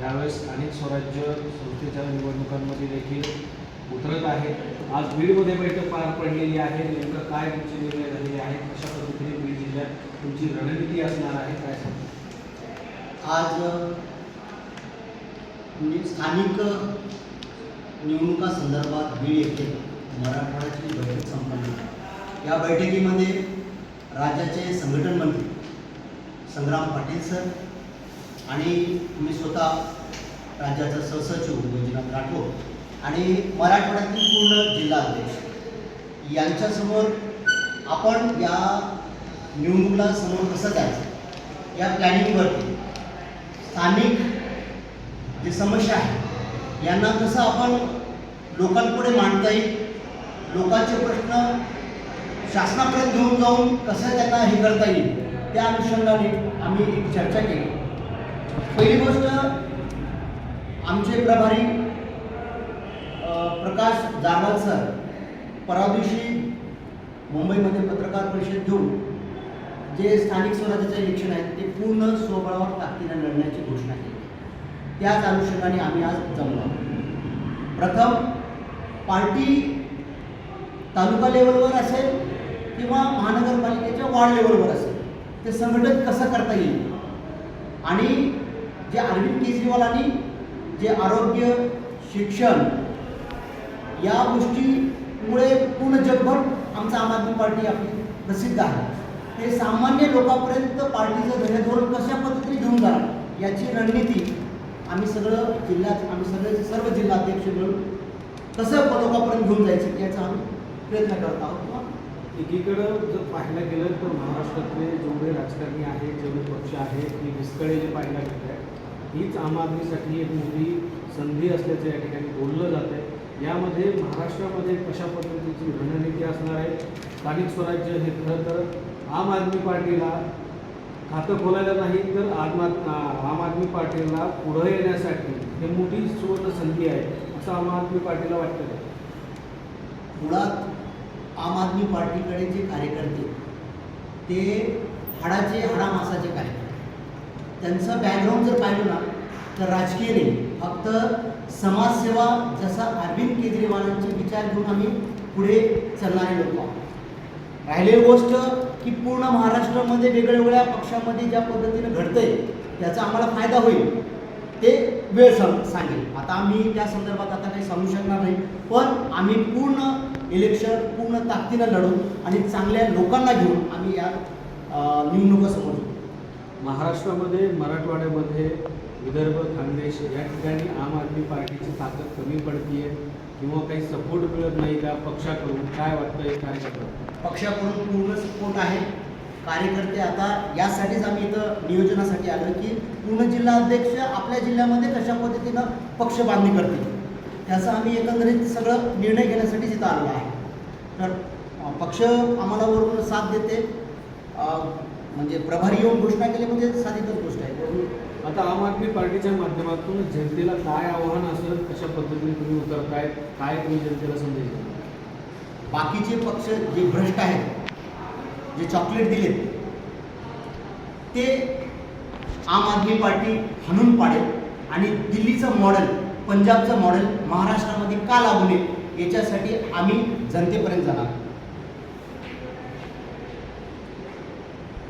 यावेळेस स्थानिक स्वराज्य संस्थेच्या निवडणुकांमध्ये देखील उतरत आहेत. आज बीडमध्ये बैठक पार पडलेली आहे. नेमकं काय तुमचे निर्णय झालेले आहेत कशा पद्धतीने बीड जिल्ह्यात तुमची रणनीती असणार आहे? काय सांगता आज म्हणजे स्थानिक निवडणुका संदर्भात बीड येथे मराठवाड्याची बैठक संपन्न झाली. या बैठकीमध्ये राज्याचे संघटन मंत्री संग्राम पाटील सर आणि मी स्वतः राज्याचा सहसचिव वैजनाथ राठोड आणि मराठवाड्यातील पूर्ण जिल्हा अध्यक्ष. यांच्यासमोर आपण या निवडणुकीला समोर कसं जायचं? या प्लॅनिंगवरती स्थानिक जे समस्या आहे यांना कसं आपण लोकांपुढे मांडता येईल? लोकांचे प्रश्न शासनापर्यंत घेऊन जाऊन कसं त्यांना हे करता येईल? त्या अनुषंगाने आम्ही एक चर्चा केली. पहिली गोष्ट आमचे प्रभारी प्रकाश जाधव सर परवा दिवशी मुंबईमध्ये पत्रकार परिषद घेऊन जे स्थानिक स्वराज्याचं इलेक्शन आहे ते पूर्ण स्वबळावर ताकदीनं लढण्याची घोषणा केली. त्याच अनुषंगाने आम्ही आज जमलो. प्रथम पार्टी तालुका लेवलवर असेल किंवा महानगरपालिकेच्या वार्ड लेवलवर असेल ते संघटन कसं करता येईल? आणि जे अरविंद केजरीवालांनी जे आरोग्य शिक्षण या गोष्टीमुळे पूर्ण जगभर आमचा आम आदमी पार्टी आपली प्रसिद्ध आहे. ते सामान्य लोकांपर्यंत पार्टीचं ध्येयधोरण कशा पद्धतीने घेऊन जाणार याची रणनीती आम्ही सगळं जिल्ह्यात आम्ही सगळे सर्व जिल्हाध्यक्ष मिळून कसं लोकांपर्यंत घेऊन जायचं याचा आम्ही प्रयत्न करत आहोत. किंवा एकीकडं जर पाहायला गेलं तर महाराष्ट्रातले जेवढे राजकारणी आहेत जेवढे पक्ष आहेत हे विस्कळेले पाहायला गेलं आहे हीच आम आदमीसाठी एक मोठी संधी असल्याचं या ठिकाणी बोललं जात आहे यामध्ये महाराष्ट्रामध्ये कशा पद्धतीची रणनीती असणार आहे? स्थानिक स्वराज्य हे खरं तर आम आदमी पार्टीला खातं खोलायला नाही तर आम आम आदमी पार्टीला पुढं येण्यासाठी हे मोठी सुवर्ण संधी आहे असं आम आदमी पार्टीला वाटतं मुळात आम आदमी पार्टीकडे जे कार्यकर्ते ते हाडाचे हाडामासाचे कार्यकर्ते. त्यांचं बॅकग्राऊंड जर पाहिलं ना तर राजकीय नाही. फक्त समाजसेवा जसा अरविंद केजरीवालांचे विचार घेऊन आम्ही पुढे चालणारे लोक आहोत. राहिलेली गोष्ट की पूर्ण महाराष्ट्रामध्ये वेगवेगळ्या पक्षामध्ये ज्या पद्धतीनं घडतंय त्याचा आम्हाला फायदा होईल ते वेळ सांग सांगेल. आता आम्ही त्या संदर्भात आता काही सांगू शकणार नाही पण आम्ही पूर्ण इलेक्शन पूर्ण ताकदीनं लढू आणि चांगल्या लोकांना घेऊन आम्ही या निवडणुका समोर महाराष्ट्रामध्ये मराठवाड्यामध्ये विदर्भ खानदेश या ठिकाणी आम आदमी पार्टीची ताकद कमी पडतीये किंवा काही सपोर्ट मिळत नाही का पक्षाकडून. काय वाटतंय? काय करतं पक्षाकडून पूर्ण सपोर्ट आहे. कार्यकर्ते आता यासाठीच आम्ही इथं नियोजनासाठी आलो की पूर्ण जिल्हा अध्यक्ष आपल्या जिल्ह्यामध्ये कशा पद्धतीनं पक्ष बांधणी करतील त्याचा आम्ही एकंदरीत सगळं निर्णय घेण्यासाठी तिथं आलो आहे. तर पक्ष आम्हाला वरून साथ देते. म्हणजे प्रभारी येऊन घोषणा केली म्हणजे साधितच गोष्ट आहे आता आम आदमी पार्टीच्या माध्यमातून जनतेला काय आव्हान असेल कशा पद्धतीने तुम्ही उतरताय काय तुम्ही जनतेला संदेश? बाकीचे पक्ष जे भ्रष्ट आहेत जे चॉकलेट दिलेत ते आम आदमी पार्टी हाणून पाडेल आणि दिल्लीचं मॉडेल पंजाबचं मॉडेल महाराष्ट्रामध्ये का लागू नये याच्यासाठी आम्ही जनतेपर्यंत जाणार